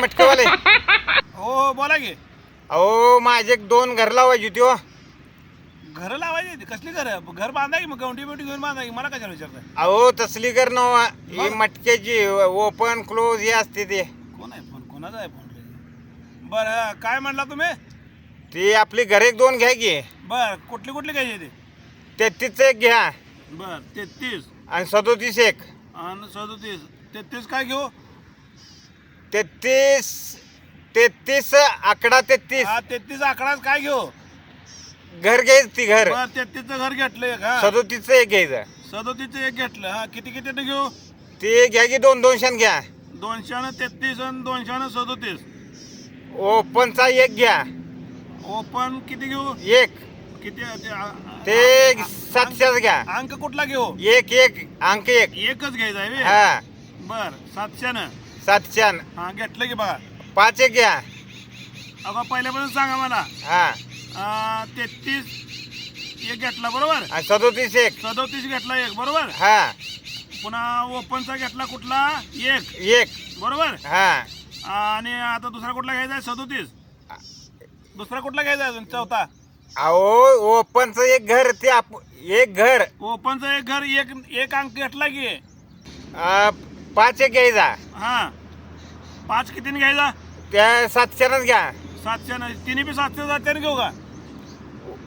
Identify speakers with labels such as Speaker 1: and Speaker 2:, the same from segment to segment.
Speaker 1: मटकेवाले?
Speaker 2: हो हो बोला की.
Speaker 1: अहो माझे एक दोन घर लावायची होती हो.
Speaker 2: घर लावायची कसली घर? घर बांधा की मग गवंडी बिवटी घेऊन बांधा की? मला कशाला विचारताय?
Speaker 1: अहो तसली घर नव ही? मटक्याची ओपन क्लोज हे असते ते.
Speaker 2: कोण आहे फोन? कोणाचा आहे फोन? बरं काय म्हणला तुम्ही?
Speaker 1: ती आपली घर एक दोन घ्या की.
Speaker 2: बर कुठली कुठली घ्यायची ते?
Speaker 1: तेहतीस एक घ्या.
Speaker 2: बर तेहतीस.
Speaker 1: आणि सदोतीस एक.
Speaker 2: आणि सदोतीस. तेहतीस काय घेऊ?
Speaker 1: तेहतीस तेहतीस आकडा तेहतीस.
Speaker 2: हा तेहतीस आकडाच काय घेऊ?
Speaker 1: घर घ्यायचं ती घर.
Speaker 2: बर तेहतीसचं घर घेतलं एक हा.
Speaker 1: सदोतीस एक घ्यायचं.
Speaker 2: सदोतीसचं एक घेतलं हा. किती किती घेऊ?
Speaker 1: ते घ्या की दोन दोनशान घ्या.
Speaker 2: दोनशेनं तेहतीस आणि दोनशेनं सदोतीस.
Speaker 1: ओपनचा एक घ्या.
Speaker 2: ओपन किती घेऊ?
Speaker 1: एक.
Speaker 2: किती ते आ-
Speaker 1: ते
Speaker 2: आ-
Speaker 1: सातशेच घ्या.
Speaker 2: अंक कुठला घेऊ?
Speaker 1: एक एक अंक एक.
Speaker 2: एकच घ्यायचा आहे.
Speaker 1: हा.
Speaker 2: बर सातशेनं.
Speaker 1: सातशान
Speaker 2: हा घेतलं की बघा.
Speaker 1: पाच एक घ्या.
Speaker 2: अगं पहिल्यापासून सांगा मला.
Speaker 1: हा.
Speaker 2: तेहतीस एक घेतला बरोबर?
Speaker 1: आणि सदोतीस एक.
Speaker 2: सदोतीस घेतला एक बरोबर?
Speaker 1: हा.
Speaker 2: पुन्हा ओपनचा घेतला कुठला? एक.
Speaker 1: एक.
Speaker 2: बरोबर?
Speaker 1: हा.
Speaker 2: आणि आता दुसरा कुठला घ्यायचा आहे? सदोतीस. दुसरा कुठला घ्यायचा आहे अजून? चौथा.
Speaker 1: अहो ओपनचं एक घर ते आप एक घर.
Speaker 2: ओपनचा एक घर एक एक अंक घेतला की.
Speaker 1: आ, पाच एक घ्यायचा.
Speaker 2: हा. पाच कितीने घ्यायचा?
Speaker 1: त्या सातशेनच घ्या.
Speaker 2: सातशे तिन्ही बी सातशे सातशे घेऊ का?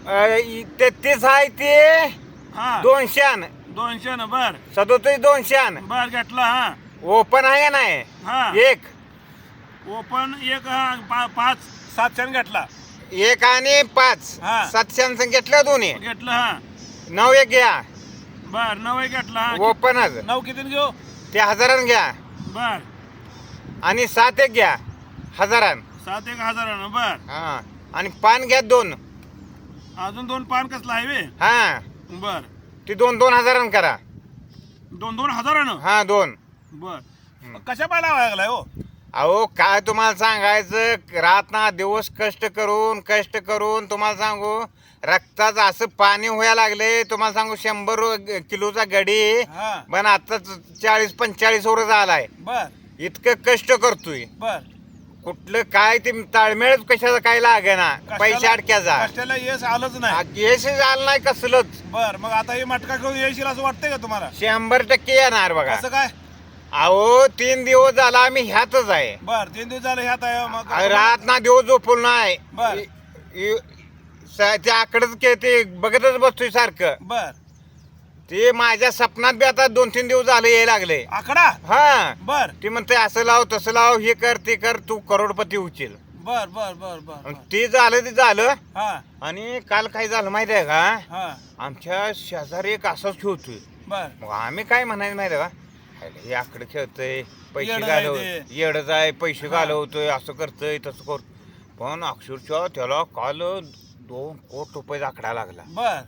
Speaker 1: अ, इ- तेहतीस आहे ते
Speaker 2: हा.
Speaker 1: दोनशान.
Speaker 2: दोनशे न बर.
Speaker 1: सदोतीस दोनशान.
Speaker 2: बर घेतला हा.
Speaker 1: ओपन आहे का नाही?
Speaker 2: हा.
Speaker 1: एक.
Speaker 2: ओपन एक हा पा- पाच सातशे घेतला.
Speaker 1: एक आणि पाच.
Speaker 2: हा.
Speaker 1: सातशान घेतलं दोन्ही.
Speaker 2: घेतलं हा.
Speaker 1: नऊ एक घ्या.
Speaker 2: बर नऊ एक घेतला हा.
Speaker 1: ओपनच.
Speaker 2: नऊ कितीने घेऊ?
Speaker 1: ते हजारान घ्या.
Speaker 2: बर.
Speaker 1: आणि सात एक घ्या. हजारान.
Speaker 2: सात एक हजारानं बर.
Speaker 1: हा. आणि पान घ्या दोन.
Speaker 2: अजून दोन पान कसला आहे बे
Speaker 1: हा.
Speaker 2: बर.
Speaker 1: ती दोन दोन हजारान करा.
Speaker 2: दोन दोन हजारानं?
Speaker 1: हा दोन.
Speaker 2: बर. कशा पाय लावायला लागलाय हो?
Speaker 1: अहो काय तुम्हाला सांगायचं? रात ना दिवस कष्ट करून कष्ट करून तुम्हाला सांगू. रक्ताचं असं पाणी व्हायला लागले तुम्हाला सांगू शंभर किलोचा गडी
Speaker 2: हा.
Speaker 1: पण आता चाळीस पंचेचाळीस वर
Speaker 2: बर.
Speaker 1: इतकं कष्ट करतोय.
Speaker 2: बर.
Speaker 1: कुठलं काय ते ताळमेळच कशाचं काय लागे ना पैसे अडक्याचा.
Speaker 2: कष्टाला यश आलंच नाही.
Speaker 1: यश झालं नाही कसलंच.
Speaker 2: बर मग आता हे मटका घेऊन येशील असं वाटतंय का तुम्हाला?
Speaker 1: शंभर टक्के येणार बघा.
Speaker 2: कसं काय?
Speaker 1: अहो तीन दिवस झाला आम्ही ह्यातच आहे.
Speaker 2: बर तीन दिवस झाले ह्यात आहे मग
Speaker 1: रात ना दिवस झोपून नाही.
Speaker 2: बर.
Speaker 1: इ- इ- स- ते आकडच के ते बघतच बसतोय सारखं.
Speaker 2: बर.
Speaker 1: ते माझ्या सपनात बी आता दोन तीन दिवस झाले यायला लागले.
Speaker 2: आकडा?
Speaker 1: हा.
Speaker 2: बर.
Speaker 1: ते म्हणते असं लाव तसं लाव हे कर ते कर तू करोडपती उचल
Speaker 2: बर बर बर बर.
Speaker 1: ते झालं ते झालं.
Speaker 2: हा.
Speaker 1: आणि काल काय झालं माहिती आहे का?
Speaker 2: हा.
Speaker 1: आमच्या शेजारी एक असंच खेळतोय.
Speaker 2: बर.
Speaker 1: मग आम्ही काय म्हणायचं माहिती आहे का? अरे हे आकडे खेळतय पैसे
Speaker 2: येडं आहे
Speaker 1: घालव
Speaker 2: ते.
Speaker 1: येडच आहे पैसे
Speaker 2: हा.
Speaker 1: घालवतोय असं करतोय तसं कर पण अक्षरशः त्याला काल दोन कोट रुपयाचा आकडा लागला.
Speaker 2: बर.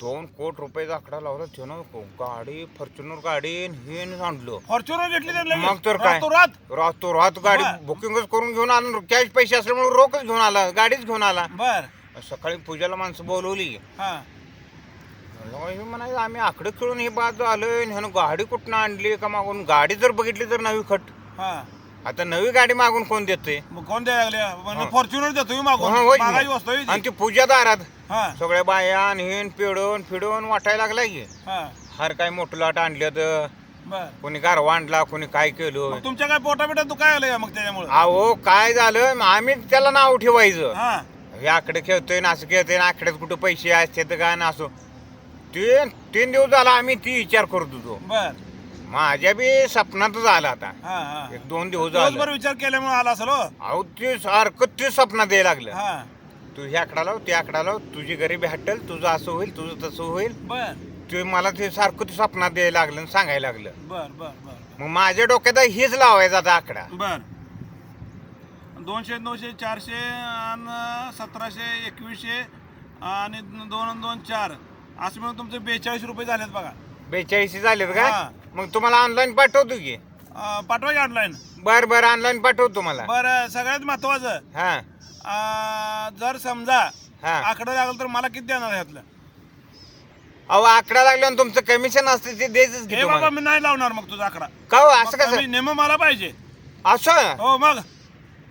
Speaker 1: दोन कोट रुपयाचा आकडा लावला त्यानं गाडी फॉर्च्युनर गाडी हे आणलो.
Speaker 2: फॉर्च्युनर घेतली?
Speaker 1: मग तर काय?
Speaker 2: रातोरात?
Speaker 1: राहतो राहतो गाडी
Speaker 2: बर.
Speaker 1: बुकिंगच करून घेऊन आला कॅश पैसे असल्यामुळे रोखच घेऊन आला गाडीच घेऊन आला.
Speaker 2: बर.
Speaker 1: सकाळी पूजाला माणसं बोलवली.
Speaker 2: हा.
Speaker 1: म्हणलं, हे म्हणायचं आम्ही आकडे खेळून हे बाद आलोय आणि ह्यानं गाडी कुठनं आणली? का मागून गाडी जर बघितली तर नवी खट.
Speaker 2: हा.
Speaker 1: आता नवी गाडी मागून कोण देते
Speaker 2: मग कोण द्यायला लागले? म्हणजे. फॉर्च्युनर देतो मी मागून.
Speaker 1: हा, होय की.
Speaker 2: मागाई
Speaker 1: मग.
Speaker 2: वस्तू आहे ती.
Speaker 1: आणि ती पूजा दारात.
Speaker 2: हा.
Speaker 1: सगळ्या बाया हिन पिडून फिडून वाटायला लागलाय की.
Speaker 2: हा.
Speaker 1: हर काय मोठं लाट आणलं तर
Speaker 2: बर.
Speaker 1: कोणी गारवा आणला कोणी काय केलं.
Speaker 2: मग तुमच्या काय पोटा बिटा दुखाय आलंय का मग त्याच्यामुळे?
Speaker 1: अहो काय झालं? आम्ही त्याला नाव ठेवायचं.
Speaker 2: हा.
Speaker 1: हे आकडे खेळतोय ना असं खेळतोय ना आकड्यात कुठं पैसे असते तर काय ना असो तीन तीन दिवस झाला आम्ही ती विचार करत होतो.
Speaker 2: बर.
Speaker 1: माझ्या बी सपनातच आला आता.
Speaker 2: हा हा.
Speaker 1: एक दोन दिवस
Speaker 2: दिवसभर
Speaker 1: झालं
Speaker 2: विचार केल्यामुळे आला असेल हो
Speaker 1: अहो ते सारखं ते सपनात यायला लागलं.
Speaker 2: हा.
Speaker 1: तू हे आकडा लाव ते आकडा लाव तुझी गरिबी हटल तुझं असं होईल तुझं तसं होईल.
Speaker 2: बर.
Speaker 1: ते मला ते सारखं ते सपनात यायला लागलं आणि सांगायला लागलं.
Speaker 2: बर बर बर
Speaker 1: मग माझ्या डोक्यात हेच लावायचा आता आकडा.
Speaker 2: बर. दोनशे दोनशे चारशे आणि सतराशे एकवीसशे आणि दोन आणि दोन चार. असं मिळून तुमचे बेचाळीस रुपये झालेत बघा.
Speaker 1: बेचाळीस झालेत
Speaker 2: हा.
Speaker 1: मग तुम्हाला ऑनलाईन पाठवतो की?
Speaker 2: अं, पाठवा की ऑनलाईन
Speaker 1: बर बर ऑनलाईन पाठवतो तुम्हाला.
Speaker 2: बरं सगळ्यात महत्वाचं
Speaker 1: हा.
Speaker 2: अं, जर समजा
Speaker 1: हा.
Speaker 2: आकडं लागलं तर मला किती देणार ह्यातलं?
Speaker 1: अहो आकडा लागल्यावर तुमचं कमिशन असतं ते द्यायचंच की
Speaker 2: हे बाबा
Speaker 1: तुम्हाला.
Speaker 2: मी नाही लावणार मग तुझा आकडा.
Speaker 1: का हो? असं
Speaker 2: मग
Speaker 1: कसं?
Speaker 2: कमी नेमं मला पाहिजे.
Speaker 1: असं?
Speaker 2: हो मग.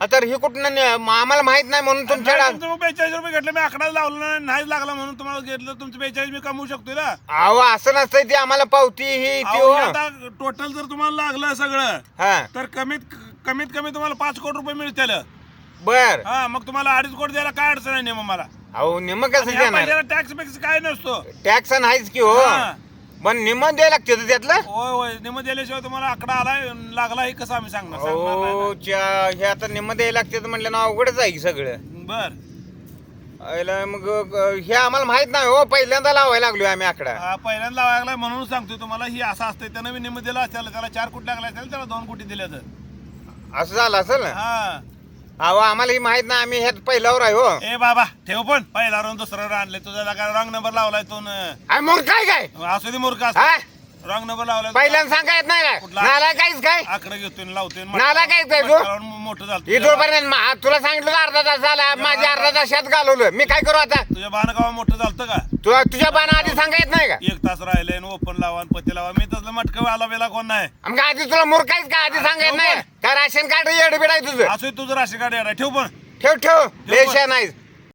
Speaker 1: तर ही कुठनं न- आम्हाला माहीत नाही म्हणून तुमच्याकडे
Speaker 2: नाही, तुमचं मग बेचाळीस रुपये घेतले मी आकडा लावला नाही लागला म्हणून तुम्हाला घेतलं तुमचं बेचाळीस मी कमवू शकतो ना?
Speaker 1: अहो असं नसतंय ती आम्हाला पावती ही ती
Speaker 2: अहो,
Speaker 1: हो
Speaker 2: टोटल जर तुम्हाला लागलं सगळं
Speaker 1: हा.
Speaker 2: तर कमीत कमीत कमी तुम्हाला पाच कोटी रुपये मिळतील.
Speaker 1: बर.
Speaker 2: हा मग तुम्हाला अडीच कोटी द्यायला काय अडचण आहे नेम मला?
Speaker 1: अहो निम कसं देणार?
Speaker 2: टॅक्स बिक्स काय नसतो.
Speaker 1: टॅक्स नाहीच की हो.
Speaker 2: हा.
Speaker 1: पण निम द्यायला लागते तर त्यातलं?
Speaker 2: होय होय. निम दिल्याशिवाय तुम्हाला आकडा आलाय लागला हे कसं आम्ही सांगणार? सांगणार नाही
Speaker 1: हो च्या- हे आता निम द्यायला लागते तर म्हणलं ना अवघडच आहे की सगळं.
Speaker 2: बर.
Speaker 1: आयला मग अ, हे आम्हाला माहीत नाही हो. पहिल्यांदा लावायला लागलोय आम्ही आकडा.
Speaker 2: हा, पहिल्यांदा लावायला लागलाय म्हणून सांगतोय तुम्हाला ही असं असतंय. त्यानं मी निम दिला असेल त्याला चार कोटी लागला असेल त्याला दोन कोटी दिल्या तर.
Speaker 1: असं झालं असेल ना?
Speaker 2: हा.
Speaker 1: अहो आम्हाला ही माहीत नाही आम्ही ह्यात पहिल्यावर आहे हो.
Speaker 2: ए बाबा ठेव पण. पहिला रंग दुसरा आणले तुझा रॉंग नंबर लावलाय तो न.
Speaker 1: अरे मग काय काय?
Speaker 2: असू दे मूर्ख
Speaker 1: हा
Speaker 2: रॉंग नंबर लावलाय
Speaker 1: पहिल्यांदा सांगा येत नाही काय?
Speaker 2: कुठला?
Speaker 1: नाला काहीच काय?
Speaker 2: आकडे घेतोय आणि लावतोय
Speaker 1: नाला काय काय तू?
Speaker 2: मोठं झालं
Speaker 1: इथून मा- तुला सांगितलं तर अर्धा तास झाला माझ्या अर्धा तासात घालवलं. मी काय करू आता?
Speaker 2: तुझ्या बांधकावा मोठं झालं का?
Speaker 1: तुला तुझ्या बाणा आधी सांगा येत नाही का?
Speaker 2: एक तास राहिले ओपन लावा आणि पत्ते लावा. मी तसलं मटकं आला वेला कोण नाही?
Speaker 1: मग आधी तुला मूर्खायच का? आधी सांगा येत नाही. का राशन कार्ड येडबीड आहे तुझं.
Speaker 2: असू तुझं राशन कार्ड येणार ठेव पण.
Speaker 1: ठेव ठेव. लेशा नाही